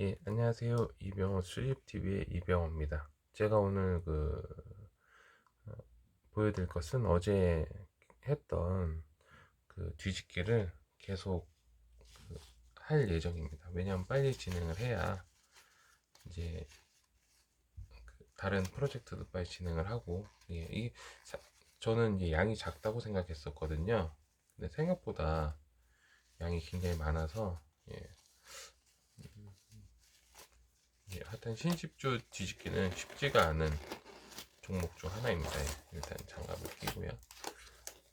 예, 안녕하세요. 이병호 수집TV의 이병호입니다. 제가 오늘 그, 어, 보여드릴 것은 어제 했던 그 뒤집기를 계속 그, 할 예정입니다. 왜냐하면 빨리 진행을 해야 이제 그 다른 프로젝트도 빨리 진행을 하고, 예, 이, 사- 저는 이제 양이 작다고 생각했었거든요. 근데 생각보다 양이 굉장히 많아서, 예, 예, 하여튼 신십주 뒤집기는 쉽지가 않은 종목 중 하나입니다. 예, 일단 장갑을 끼고요.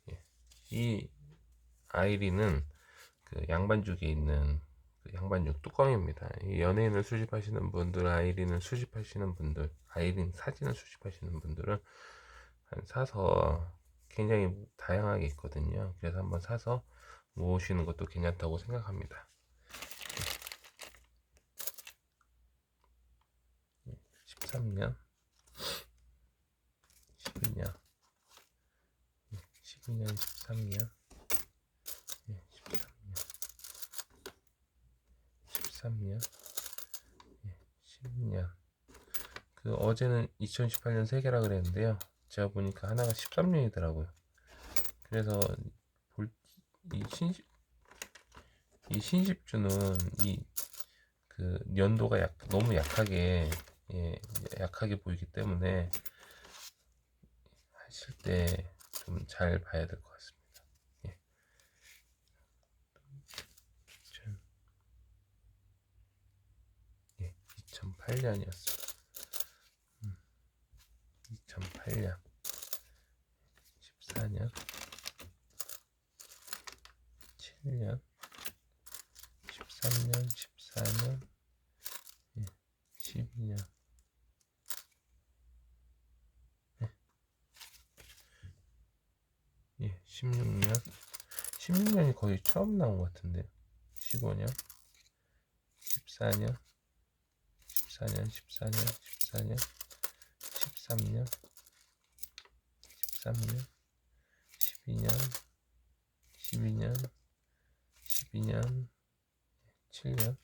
예, 이 아이리는 그 양반죽에 있는 그 양반죽 뚜껑입니다. 이 연예인을 수집하시는 분들, 아이리는 수집하시는 분들, 아이린 사진을 수집하시는 분들은 한 사서 굉장히 다양하게 있거든요. 그래서 한번 사서 모으시는 것도 괜찮다고 생각합니다. 13년? 12년. 12년 13년? 13년. 13년? 12년. 그 어제는 2018년 3개라 그랬는데요. 제가 보니까 하나가 13년이더라고요. 그래서 볼, 이 신십 이 신십주는 이 그 연도가 약, 너무 약하게 예, 약하게 보이기 때문에 하실 때 좀 잘 봐야 될 것 같습니다. 예. 2000, 예, 2008년이었습니다. 음, 2008년, 14년, 7년, 13년, 14년, 예, 12년. 예, 16년. 16년이 거의 처음 나온 것 같은데. 15년. 14년. 14년, 14년, 14년. 13년. 13년. 12년. 12년. 12년. 7년.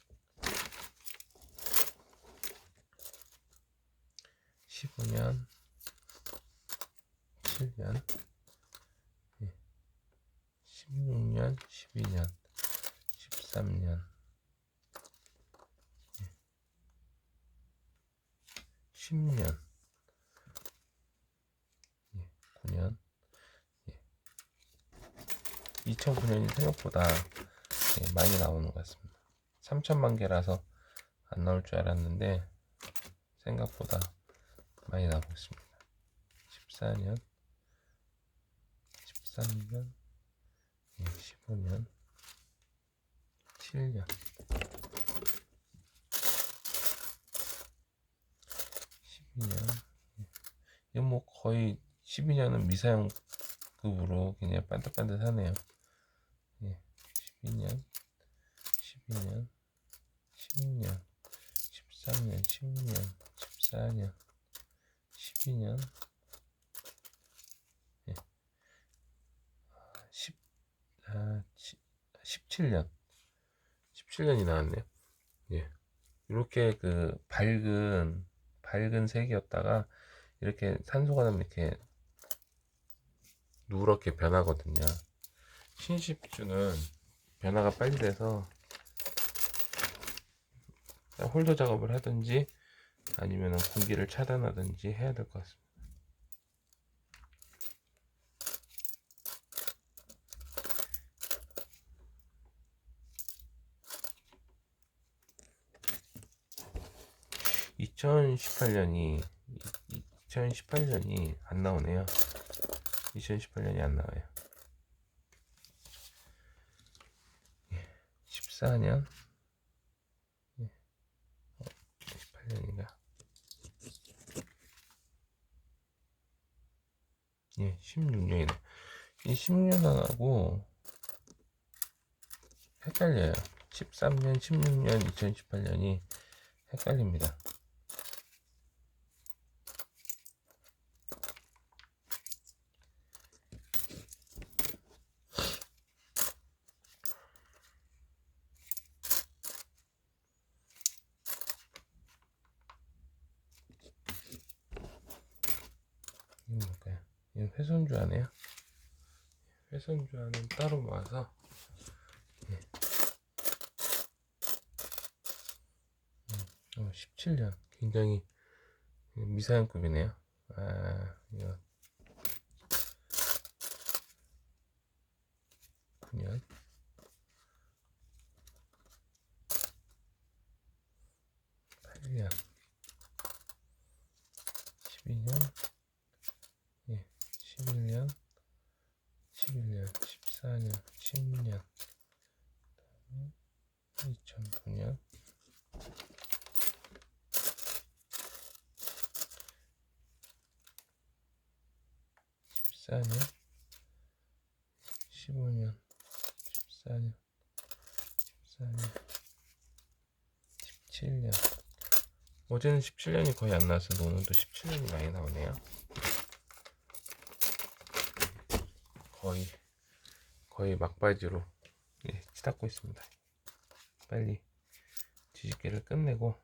15년. 7년. 16년, 12년, 13년, 10년, 9년, 2009년이 생각보다 예, 많이 나오는 것 같습니다. 3천만 개라서 안 나올 줄 알았는데 생각보다 많이 나오고 있습니다. 14년, 13년, 15년, 7년, 12년. 이건 뭐 거의 12년은 미사용급으로 굉장히 반듯반듯하네요. 예, 12년, 12년, 10년, 13년, 10년, 14년, 12년, 10, 아, 17년. 17년이 나왔네요. 예. 이렇게 그 밝은, 밝은 색이었다가 이렇게 산소가 나면 이렇게 누렇게 변하거든요. 신십주는 변화가 빨리 돼서 홀더 작업을 하든지 아니면 공기를 차단하든지 해야 될 것 같습니다. (2018년이) (2018년이) 안 나오네요. (2018년이) 안 나와요. 14년? 18년인가? 예 16년이네. 이 16년하고 헷갈려요. 13년 16년 2018년이 헷갈립니다 훼손주 안에요. 훼손주 안은 따로 모아서. 예. 음, 어, 17년. 굉장히 미사용급이네요. 아 이거. 9년. 8년. 12년 예, 11년 11년 14년 10년 2009년 14년 15년 14년 14년 17년 어제는 17년이 거의 안 나왔었는데 오늘도 17년이 많이 나오네요. 거의 거의 막바지로 예, 치닫고 있습니다. 빨리 뒤집개를 끝내고.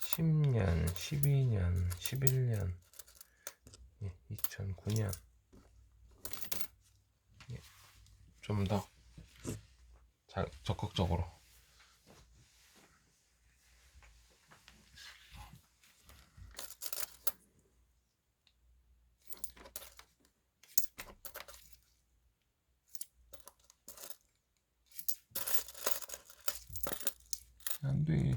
십 년, 12년, 11년, 예, 2009년. 예, 좀더 잘 적극적으로 안 돼.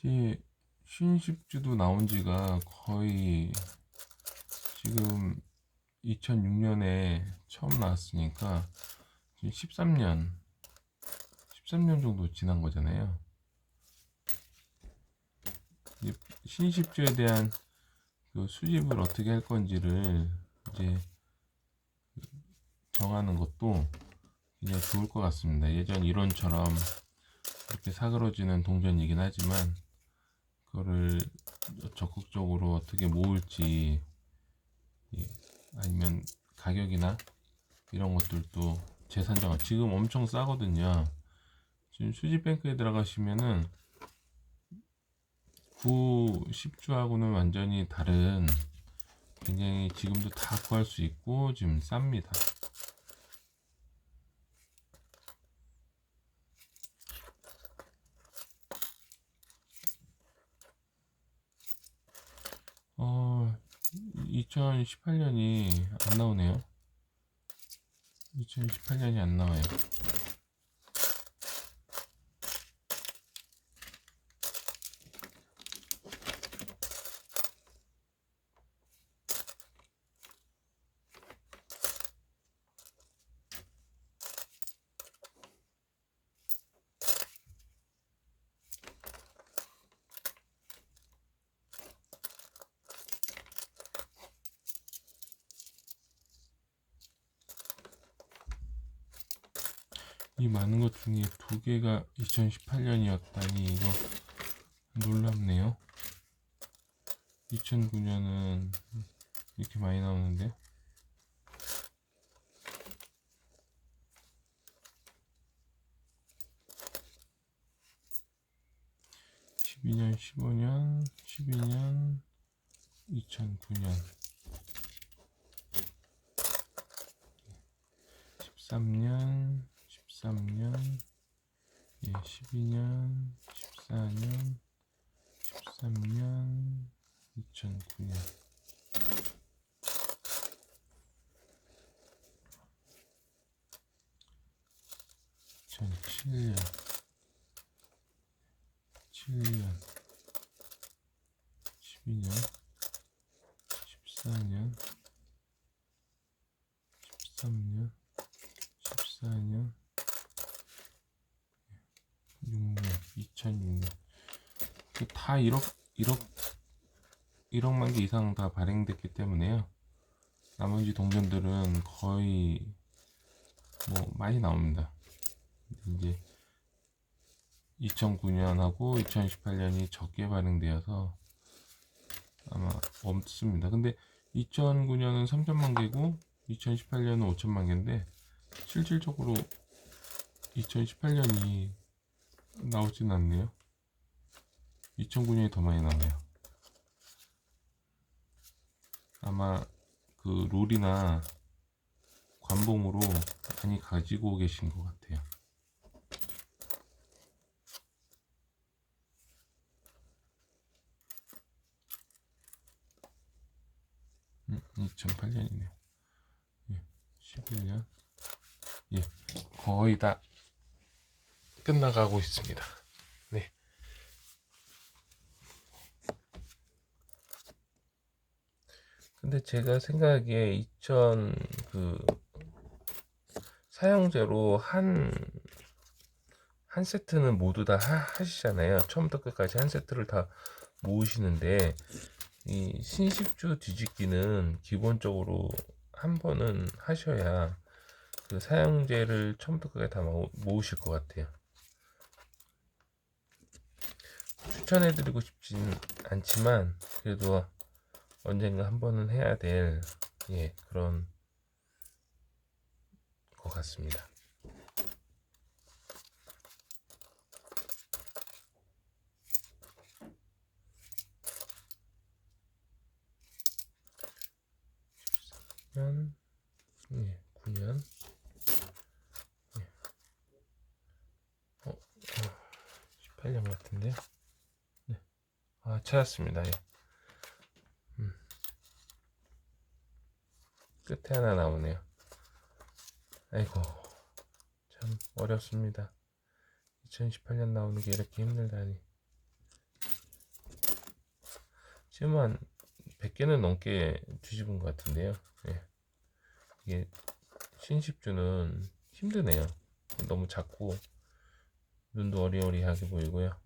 예. 이제 신십주도 나온 지가 거의 지금 2006년에 처음 나왔으니까 지금 13년 13년 정도 지난 거잖아요. 이제 신십주에 대한 그 수집을 어떻게 할 건지를 이제 정하는 것도 굉장히 좋을 것 같습니다. 예전 이론처럼 이렇게 사그러지는 동전이긴 하지만 그거를 적극적으로 어떻게 모을지 예, 아니면 가격이나 이런 것들도 재산정화 지금 엄청 싸거든요. 지금 수집뱅크에 들어가시면은 9, 10주하고는 완전히 다른 굉장히 지금도 다 구할 수 있고 지금 쌉니다. 어, 2018년이 안 나오네요. 2018년이 안 나와요. 이 많은 것 중에 두 개가 2018년이었다니 이거 놀랍네요. 2009년은 이렇게 많이 나오는데 십이 년 십오 년 십이 년 이천구 년 십삼 년 13년, 예, 12년, 14년, 13년, 2009년. (2007년) (7년) (12년) (14년) (13년) (14년) 6년, 2006년. 그다 1억, 1억, 1억만 개 이상 다 발행됐기 때문에요. 나머지 동전들은 거의 뭐 많이 나옵니다. 이제 2009년하고 2018년이 적게 반영되어서 아마 없습니다. 근데 2009년은 3천만 개고 2018년은 5천만 개인데 실질적으로 2018년이 나오진 않네요. 2009년이 더 많이 나와요. 아마 그 롤이나 관봉으로 많이 가지고 계신 것 같아요. 음, 2008년이네요. 예, 11년. 예, 거의 다 끝나가고 있습니다. 네. 근데 제가 생각하기에 2000 그 사용제로 한, 한 세트는 모두 다 하, 하시잖아요. 처음부터 끝까지 한 세트를 다 모으시는데, 이 신식주 뒤집기는 기본적으로 한 번은 하셔야 그 사용제를 처음부터 끝까지 다 모- 모으실 것 같아요. 추천해드리고 싶진 않지만, 그래도 언젠가 한 번은 해야 될, 예, 그런 것 같습니다. 년, 예, 9년, 예. 어, 어, 18년 같은데요? 찾았습니다. 예. 음. 끝에 하나 나오네요. 아이고, 참 어렵습니다. 2018년 나오는 게 이렇게 힘들다니. 지금 한 100개는 넘게 뒤집은 것 같은데요. 예. 이게 신십주는 힘드네요. 너무 작고 눈도 어리어리하게 보이고요.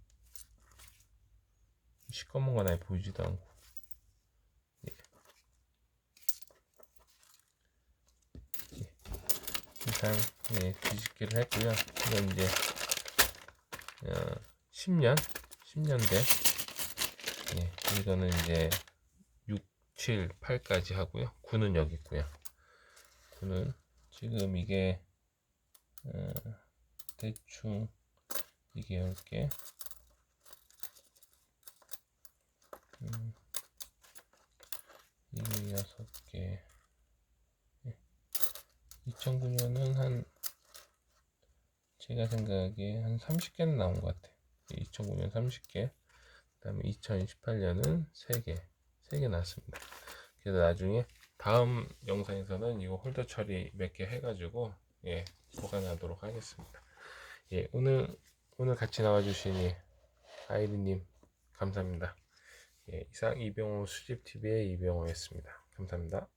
시꺼먼 건 아예 보이지도 않고. 예. 예. 일단 예, 뒤집기를 했고요. 이건 이제 어, 10년, 10년 대 예, 이거는 이제 6, 7, 8까지 하고요. 9는 여기 있고요. 9는 지금 이게 어, 대충 이게 10개 음, 이게 6개 2009년은 한 제가 생각하기에 한 30개는 나온 것 같아요. 2009년 30개 그 다음에 2018년은 3개 3개 나왔습니다. 그래서 나중에 다음 영상에서는 이거 홀더 처리 몇 개 해가지고 예 보관하도록 하겠습니다. 예 오늘 오늘 같이 나와주신 이 아이리님 감사합니다. 예 이상 이병호 수집TV의 이병호였습니다. 감사합니다.